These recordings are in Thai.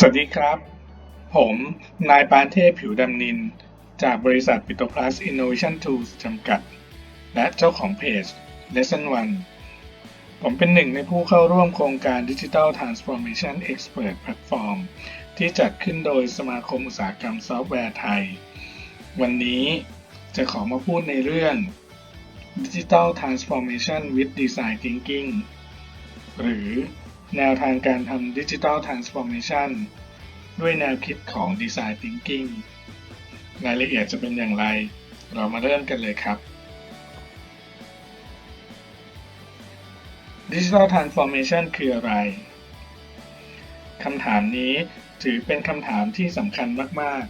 สวัสดีครับ ผมนายปานเทพผิวดำนิน จากบริษัทปิโตพลัสอินโนเวชั่นทูสจำกัด และเจ้าของเพจ Lesson 1 ผมเป็นหนึ่งในผู้เข้าร่วมโครงการ Digital Transformation Expert Platform ที่จัดขึ้นโดยสมาคมอุตสาหกรรมซอฟต์แวร์ไทย วันนี้จะขอมาพูดในเรื่อง Digital Transformation with Design Thinking หรือ แนวทางการทำ Digital Transformation ด้วยแนวคิดของ Design Thinking รายละเอียดจะเป็นอย่างไร เรามาเริ่มกันเลยครับ Digital Transformation คืออะไร คำถามนี้ถือเป็นคำถามที่สำคัญมาก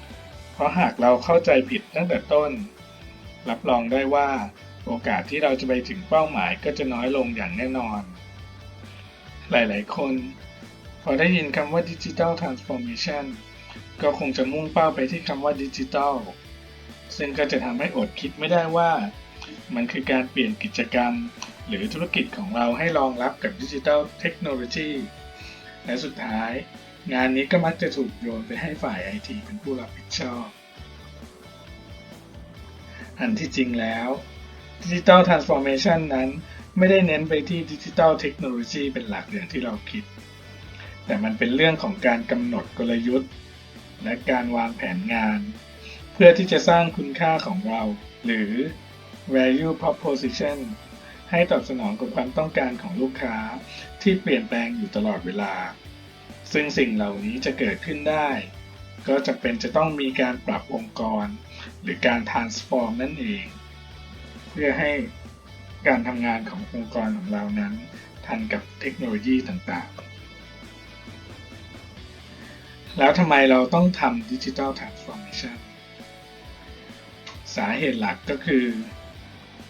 ๆ เพราะหากเราเข้าใจผิดตั้งแต่ต้น รับรองได้ว่าโอกาสที่เราจะไปถึงเป้าหมายก็จะน้อยลงอย่างแน่นอน หลาย ๆ คน พอได้ยินคำว่า Digital Transformation ก็คงจะมุ่งเป้าไปที่คำว่า Digital ซึ่งก็จะทำให้อดคิดไม่ได้ว่า มันคือการเปลี่ยนกิจกรรม หรือธุรกิจของเราให้รองรับกับดิจิทัลเทคโนโลยีและสุดท้าย งานนี้ก็มักจะถูกโยนไปให้ฝ่ายไอทีเป็นผู้รับผิดชอบอันที่จริงแล้ว Digital Transformation นั้น ไม่ได้เน้นไปที่ดิจิทัลเทคโนโลยีเป็นหลักอย่างที่เราคิด แต่มันเป็นเรื่องของการกำหนดกลยุทธ์ และการวางแผนงาน เพื่อที่จะสร้างคุณค่าของเรา หรือ value proposition ให้ตอบสนองกับความต้องการของลูกค้าที่เปลี่ยนแปลงอยู่ตลอดเวลา ซึ่งสิ่งเหล่านี้จะเกิดขึ้นได้ ก็จะเป็นจะต้องมีการปรับองค์กร หรือการ transform นั่นเอง เพื่อให้ การทำงานขององค์กรของเรานั้น ทันกับเทคโนโลยีต่างๆ แล้วทำไมเราต้องทำดิจิทัลทรานส์ฟอร์เมชันสาเหตุหลักก็คือ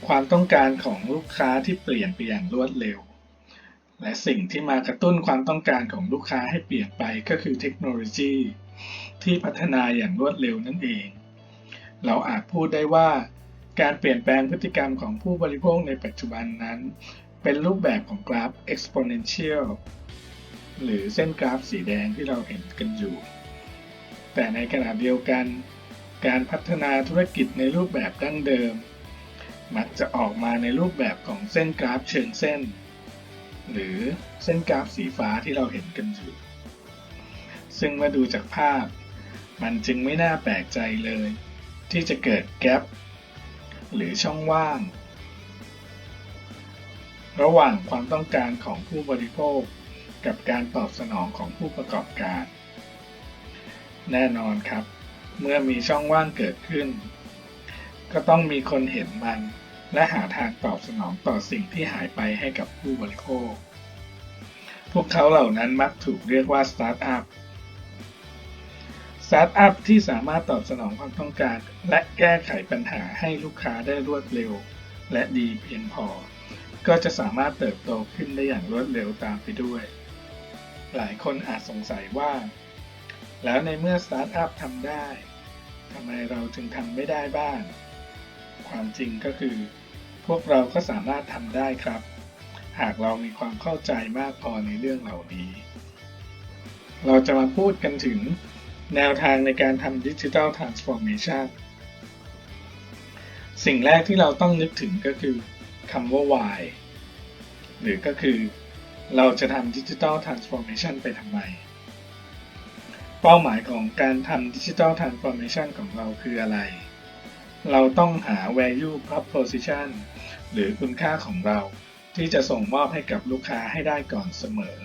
ความต้องการของลูกค้าที่เปลี่ยนไปอย่างรวดเร็ว และสิ่งที่มากระตุ้นความต้องการของลูกค้าให้เปลี่ยนไปก็คือเทคโนโลยี ที่พัฒนาอย่างรวดเร็วนั่นเอง เราอาจพูดได้ว่า การเปลี่ยนแปลงพฤติกรรมของผู้บริโภคในปัจจุบันนั้น เป็นรูปแบบของกราฟ exponential หรือเส้นกราฟสีแดงที่เราเห็นกันอยู่ แต่ในขณะเดียวกัน การพัฒนาธุรกิจในรูปแบบดั้งเดิม มักจะออกมาในรูปแบบของเส้นกราฟเชิงเส้น หรือเส้นกราฟสีฟ้าที่เราเห็นกันอยู่ ซึ่งเมื่อดูจากภาพ มันจึงไม่น่าแปลกใจเลย ที่จะเกิดแกลบ หรือช่องว่าง ระหว่างความต้องการของผู้บริโภค กับการตอบสนองของผู้ประกอบการ แน่นอนครับ เมื่อมีช่องว่างเกิดขึ้น ก็ต้องมีคนเห็นมัน และหาทางตอบสนองต่อสิ่งที่หายไปให้กับผู้บริโภค พวกเขาเหล่านั้นมักถูกเรียกว่าสตาร์ทอัพ สตาร์ทอัพที่สามารถตอบสนองความต้องการ และแก้ไขปัญหาให้ลูกค้าได้รวดเร็ว และดีเพียงพอ ก็จะสามารถเติบโตขึ้นได้อย่างรวดเร็วตามไปด้วย หลายคนอาจสงสัยว่า แล้วในเมื่อสตาร์ทอัพทำได้ทำไมเราจึงทำไม่ได้บ้าง ความจริงก็คือ พวกเราก็สามารถทำได้ครับ หากเรามีความเข้าใจมากพอในเรื่องเหล่านี้ เราจะมาพูดกันถึง แนวทางในการทำดิจิทัลทรานส์ฟอร์เมชันสิ่งแรกที่เราต้องนึกถึงก็คือคำว่า why หรือก็คือเราจะทำดิจิทัลทรานส์ฟอร์เมชันไปทำไม เป้าหมายของการทำดิจิทัลทรานส์ฟอร์เมชันของเราคืออะไร เราต้องหา value proposition หรือคุณค่าของเราที่จะส่งมอบให้กับลูกค้าให้ได้ก่อนเสมอ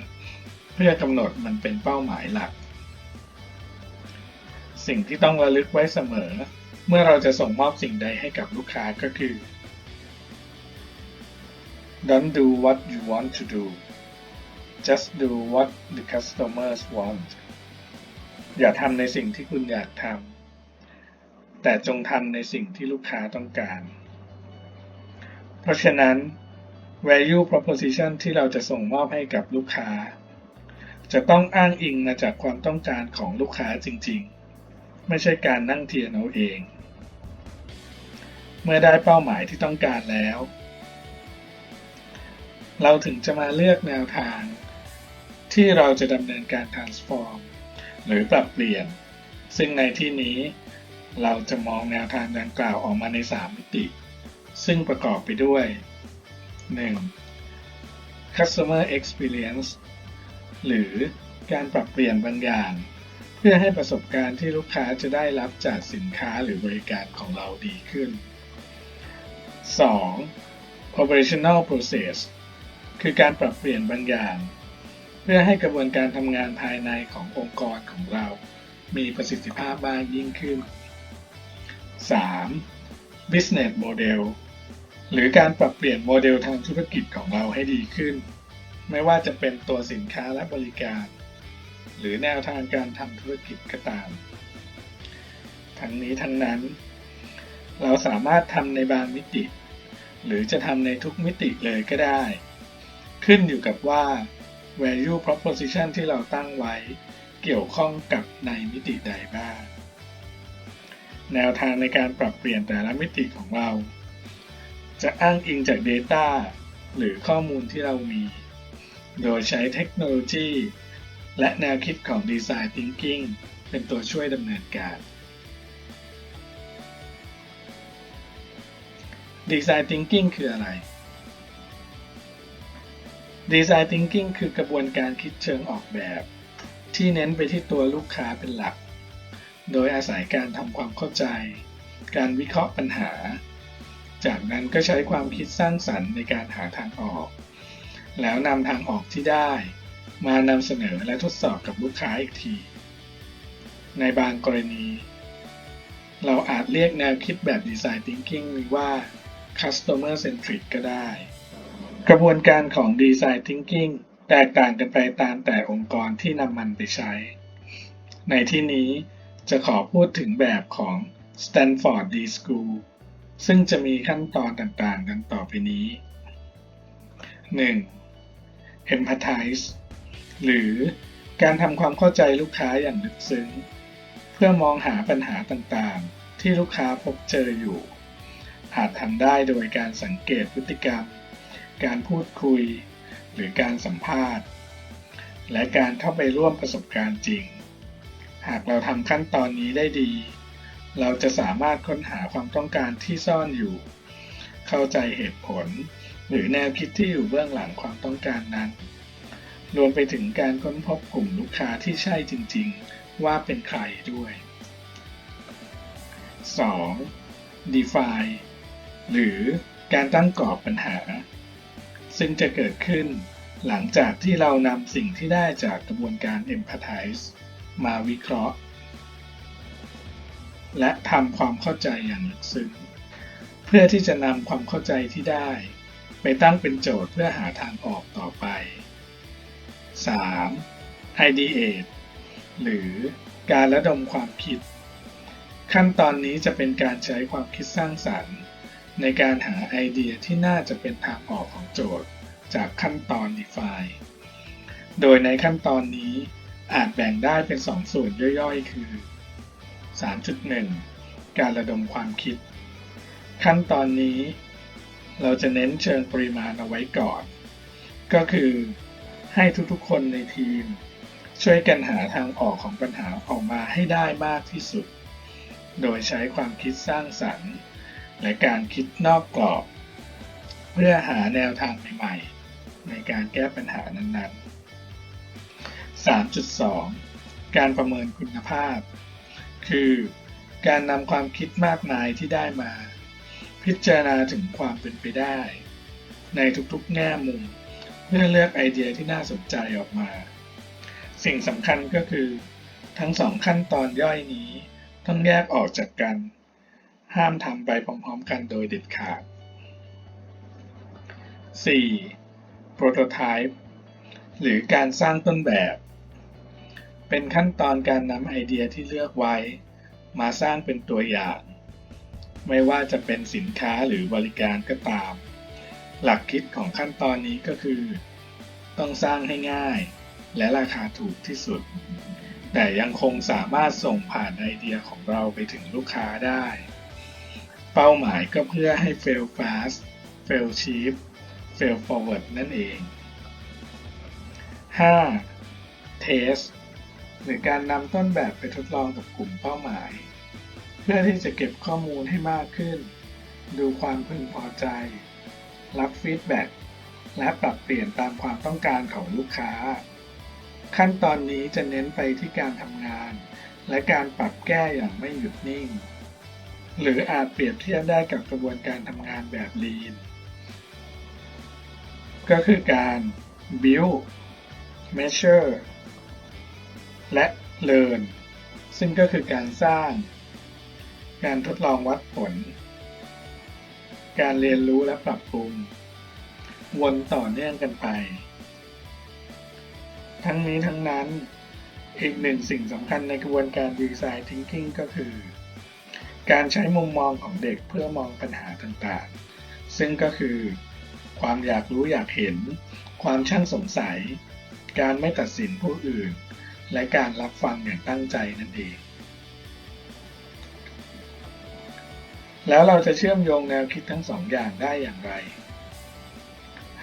เพื่อกำหนดมันเป็นเป้าหมายหลัก สิ่งที่ต้องระลึกไว้เสมอ เมื่อเราจะส่งมอบสิ่งใดให้กับลูกค้าก็คือ don't do what you want to do just do what the customers want อย่าทำในสิ่งที่คุณอยากทำแต่จงทำในสิ่งที่ลูกค้าต้องการ เพราะฉะนั้น value proposition ที่เราจะส่งมอบให้กับลูกค้า จะต้องอ้างอิงมาจากความต้องการของลูกค้าจริงๆ ไม่ใช่การนั่งเทียนเอาเอง เมื่อได้เป้าหมายที่ต้องการแล้ว เราถึงจะมาเลือกแนวทาง ที่เราจะดำเนินการ transform หรือปรับเปลี่ยน ซึ่งในที่นี้เราจะมองแนวทางดังกล่าวออกมาใน 3 มิติ ซึ่งประกอบไปด้วย 1. customer experience หรือการปรับเปลี่ยนบางอย่าง พื่อให้ประสบการณ์ที่ลูกค้าจะได้รับจากสินค้าหรือบริการของเราดีขึ้น 2. operational process คือการปรับเปลี่ยนบางอย่าง เพื่อให้กระบวนการทำงานภายในขององค์กรของเรา มีประสิทธิภาพมากยิ่งขึ้น 3. business model หรือการปรับเปลี่ยนโมเดลทางธุรกิจของเราให้ดีขึ้น ไม่ว่าจะเป็นตัวสินค้าและบริการ หรือแนวทางการทำธุรกิจก็ตาม ทั้งนี้ทั้งนั้น เราสามารถทำในบางมิติ หรือจะทำในทุกมิติเลยก็ได้ ขึ้นอยู่กับว่า value proposition ที่เราตั้งไว้เกี่ยวข้องกับในมิติใดบ้าง แนวทางในการปรับเปลี่ยนแต่ละมิติของเรา จะอ้างอิงจาก Data หรือข้อมูลที่เรามี โดยใช้เทคโนโลยี และแนวคิดของ Design Thinking เป็นตัวช่วยดำเนินการ Design Thinking คืออะไร Design Thinking คือกระบวนการคิดเชิงออกแบบ ที่เน้นไปที่ตัวลูกค้าเป็นหลัก โดยอาศัยการทำความเข้าใจ การวิเคราะห์ปัญหา จากนั้นก็ใช้ความคิดสร้างสรรค์ในการหาทางออก แล้วนำทางออกที่ได้ มานำเสนอและทดสอบกับลูกค้าอีกที ในบางกรณี เราอาจเรียกแนวคิดแบบ Design Thinking ว่า Customer Centric ก็ได้ กระบวนการของ Design Thinking แตกต่างกันไปตามแต่องค์กรที่นำมันไปใช้ ในที่นี้จะขอพูดถึงแบบของ Stanford D School ซึ่งจะมีขั้นตอนต่างๆ ดังต่อไปนี้ 1. Empathize หรือการทำความเข้าใจลูกค้าอย่างลึกซึ้ง เพื่อมองหาปัญหาต่างๆ ที่ลูกค้าพบเจออยู่ อาจทำได้โดยการสังเกตพฤติกรรม การพูดคุย หรือการสัมภาษณ์ และการเข้าไปร่วมประสบการณ์จริง หากเราทำขั้นตอนนี้ได้ดี เราจะสามารถค้นหาความต้องการที่ซ่อนอยู่ เข้าใจเหตุผล หรือแนวคิดที่อยู่เบื้องหลังความต้องการนั้น รวมไปถึงการค้นพบกลุ่มลูกค้าที่ใช่จริง ๆ ว่าเป็นใครด้วย 2. define หรือการตั้งกรอบปัญหา ซึ่งจะเกิดขึ้นหลังจากที่เรานำสิ่งที่ได้จากกระบวนการ empathize มาวิเคราะห์ และทำความเข้าใจอย่างลึกซึ้งเพื่อที่จะนำความเข้าใจที่ได้ ไปตั้งเป็นโจทย์เพื่อหาทางออกต่อไป 3. ideate หรือการระดมความคิด ขั้นตอนนี้จะเป็นการใช้ความคิดสร้างสรรค์ ในการหาไอเดียที่น่าจะเป็นทางออกของโจทย์ จากขั้นตอน define โดยในขั้นตอนนี้อาจแบ่งได้เป็น 2 ส่วนย่อยๆ คือ 3.1 การระดมความคิด ขั้นตอนนี้ เราจะเน้นเชิงปริมาณเอาไว้ก่อน ก็คือ ให้ทุกๆ คนในทีม ช่วยกันหาทางออกของปัญหาออกมาให้ได้มากที่สุด โดยใช้ความคิดสร้างสรรค์ และการคิดนอกกรอบ เพื่อหาแนวทางใหม่ๆในการแก้ปัญหานั้นๆ3.2 การประเมินคุณภาพ คือการนำความคิดมากมายที่ได้มา พิจารณาถึงความเป็นไปได้ ในทุกๆแง่มุม เพื่อเลือกไอเดียที่น่าสนใจออกมา สิ่งสำคัญก็คือ ทั้งสองขั้นตอนย่อยนี้ต้องแยกออกจากกัน ห้ามทำไปพร้อมๆกันโดยเด็ดขาด 4. Prototype หรือการสร้างต้นแบบ เป็นขั้นตอนการนำไอเดียที่เลือกไว้ มาสร้างเป็นตัวอย่าง ไม่ว่าจะเป็นสินค้าหรือบริการก็ตาม หลักคิดของขั้นตอนนี้ก็คือ ต้องสร้างให้ง่าย และราคาถูกที่สุด แต่ยังคงสามารถส่งผ่านไอเดียของเราไปถึงลูกค้าได้ เป้าหมายก็เพื่อให้ fail fast fail cheap fail forward นั่นเอง 5. test หรือการนำต้นแบบไปทดลองกับกลุ่มเป้าหมาย เพื่อที่จะเก็บข้อมูลให้มากขึ้น ดูความพึงพอใจ รับฟีดแบ็กและปรับเปลี่ยนตามความต้องการของลูกค้า ขั้นตอนนี้จะเน้นไปที่การทำงาน และการปรับแก้อย่างไม่หยุดนิ่ง หรืออาจเปรียบเทียบได้กับกระบวนการทำงานแบบ Lean ก็คือการ build measure และ learn ซึ่งก็คือการสร้าง การทดลองวัดผล การเรียนรู้และปรับปรุง วนต่อเนื่องกันไป ทั้งนี้ทั้งนั้นอีกหนึ่งสิ่งสำคัญในกระบวนการ Design Thinking ก็คือ การใช้มุมมองของเด็กเพื่อมองปัญหาต่างๆ ซึ่งก็คือ ความอยากรู้อยากเห็น ความช่างสงสัย การไม่ตัดสินผู้อื่น และการรับฟังอย่างตั้งใจนั่นเอง แล้วเราจะเชื่อมโยงแนวคิดทั้งสองอย่างได้อย่างไร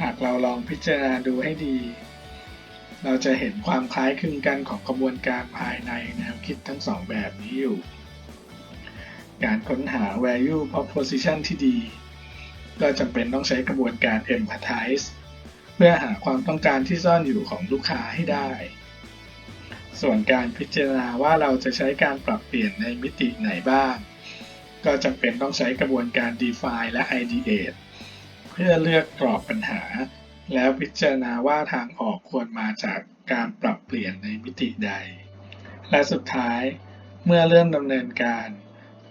หากเราลองพิจารณาดูให้ดี เราจะเห็นความคล้ายคลึงกันของกระบวนการภายในแนวคิดทั้งสองแบบนี้อยู่ การค้นหา value proposition ที่ดี ก็จำเป็นต้องใช้กระบวนการ empathize เพื่อหาความต้องการที่ซ่อนอยู่ของลูกค้าให้ได้ ส่วนการพิจารณาว่าเราจะใช้การปรับเปลี่ยนในมิติไหนบ้าง ก็จำเป็นต้องใช้กระบวนการ define และ ideate เพื่อเลือกกรอบปัญหา แล้วพิจารณาว่าทางออกควรมาจากการปรับเปลี่ยนในมิติใด และสุดท้ายเมื่อเริ่มดำเนินการ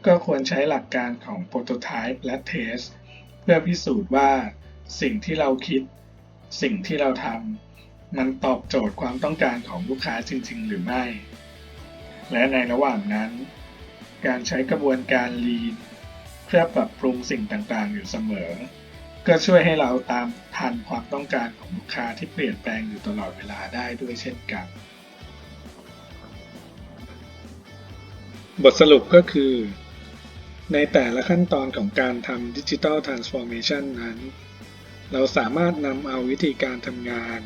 ก็ควรใช้หลักการของ prototype และ test เพื่อพิสูจน์ว่าสิ่งที่เราคิด สิ่งที่เราทำมันตอบโจทย์ความต้องการของลูกค้าจริง ๆ หรือไม่ และในระหว่างนั้น การใช้กระบวนการ Lean เพื่อปรับปรุงสิ่งต่างๆ อยู่เสมอ ก็ช่วยให้เราตามทันความต้องการของลูกค้าที่เปลี่ยนแปลงอยู่ตลอดเวลาได้ด้วยเช่นกัน บทสรุปก็คือ ในแต่ละขั้นตอนของการทำดิจิทัลทรานส์ฟอร์เมชันนั้น เราสามารถนำเอาวิธีการทำงาน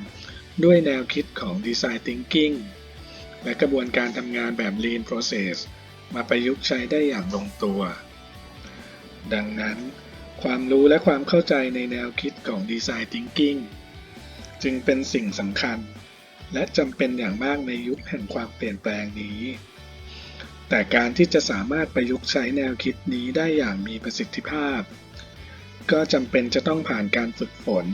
ด้วยแนวคิดของ Design Thinking และกระบวนการทำงานแบบ Lean Process มาประยุกต์ใช้ได้อย่างลงตัว ดังนั้น ความรู้และความเข้าใจในแนวคิดของ Design Thinking จึงเป็นสิ่งสำคัญ และจำเป็นอย่างมากในยุคแห่งความเปลี่ยนแปลงนี้ แต่การที่จะสามารถประยุกต์ใช้แนวคิดนี้ได้อย่างมีประสิทธิภาพ ก็จำเป็นจะต้องผ่านการฝึกฝน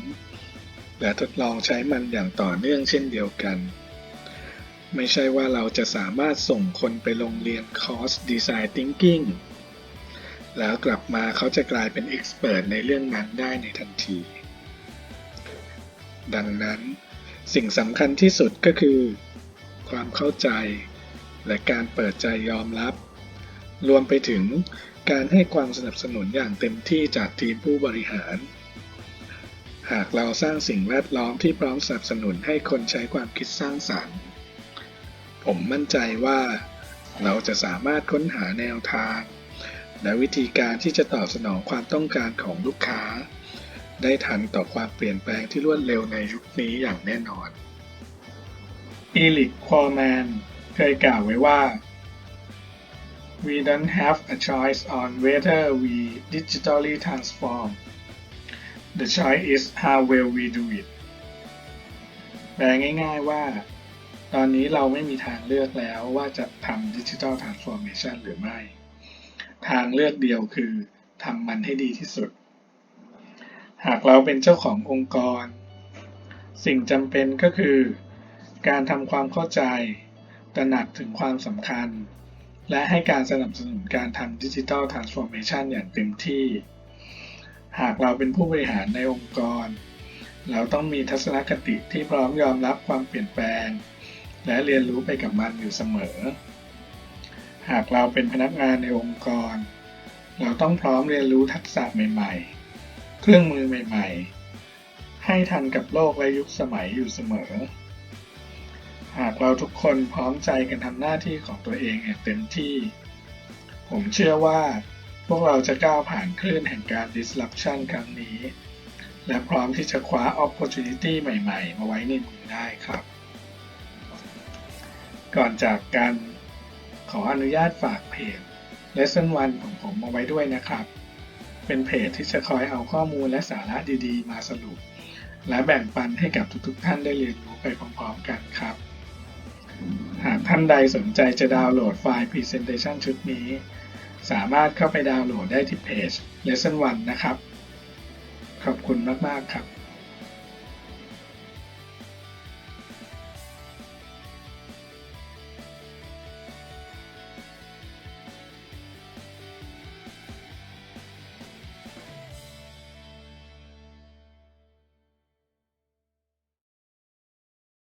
และทดลองใช้มันอย่างต่อเนื่องเช่นเดียวกัน ไม่ใช่ว่าเราจะสามารถส่งคนไปโรงเรียนคอร์ส Design Thinking แล้วกลับมาเขาจะกลายเป็นเอ็กซ์เพรสในเรื่องนั้นได้ในทันที ดังนั้นสิ่งสำคัญที่สุดก็คือ ความเข้าใจ และการเปิดใจยอมรับ รวมไปถึงการให้ความสนับสนุนอย่างเต็มที่จากทีมผู้บริหาร หากเราสร้างสิ่งแวดล้อมที่พร้อมสนับสนุนให้คนใช้ความคิดสร้างสรรค์ ผมมั่นใจว่า เราจะสามารถค้นหาแนวทาง และวิธีการที่จะตอบสนองความต้องการของลูกค้า ได้ทันต่อความเปลี่ยนแปลงที่รวดเร็วในยุคนี้อย่างแน่นอนอีลิกควอแมนเคยกล่าวไว้ว่า we don't have a choice on whether we digitally transform the choice is how well we do it แปลง่ายๆว่า ตอนนี้เราไม่มีทางเลือกแล้วว่าจะทำดิจิทัลทรานส์ฟอร์เมชันหรือไม่ ทางเลือกเดียวคือทำมันให้ดีที่สุด หากเราเป็นเจ้าขององค์กร สิ่งจำเป็นก็คือ การทำความเข้าใจ ตระหนักถึงความสำคัญ และให้การสนับสนุนการทำดิจิทัลทรานส์ฟอร์เมชันอย่างเต็มที่ หากเราเป็นผู้บริหารในองค์กร เราต้องมีทัศนคติที่พร้อมยอมรับความเปลี่ยนแปลง และเรียนรู้ไปกับมันอยู่เสมอ หากเราเป็นพนักงานในองค์กร เราต้องพร้อมเรียนรู้ทักษะใหม่ ๆ เครื่องมือใหม่ ๆ ให้ทันกับโลกและยุคสมัยอยู่เสมอ หากเราทุกคนพร้อมใจกันทำหน้าที่ของตัวเองอย่างเต็มที่ ผมเชื่อว่าพวกเราจะก้าวผ่านคลื่นแห่งการ disruption ครั้งนี้ และพร้อมที่จะคว้า opportunity ใหม่ ๆ มาไว้ในมือได้ครับ ก่อนจากกันขออนุญาตฝากเพจ Lesson 1 ของผมเอาไว้ด้วยนะครับ เป็นเพจที่จะคอยเอาข้อมูลและสาระดีๆ มาสรุป และแบ่งปันให้กับทุกๆ ท่านได้เรียนรู้ไปพร้อมๆ กันครับ หากท่านใดสนใจจะดาวน์โหลดไฟล์ Presentation ชุดนี้ สามารถเข้าไปดาวน์โหลดได้ที่เพจ Lesson 1 นะครับ ขอบคุณมากๆครับ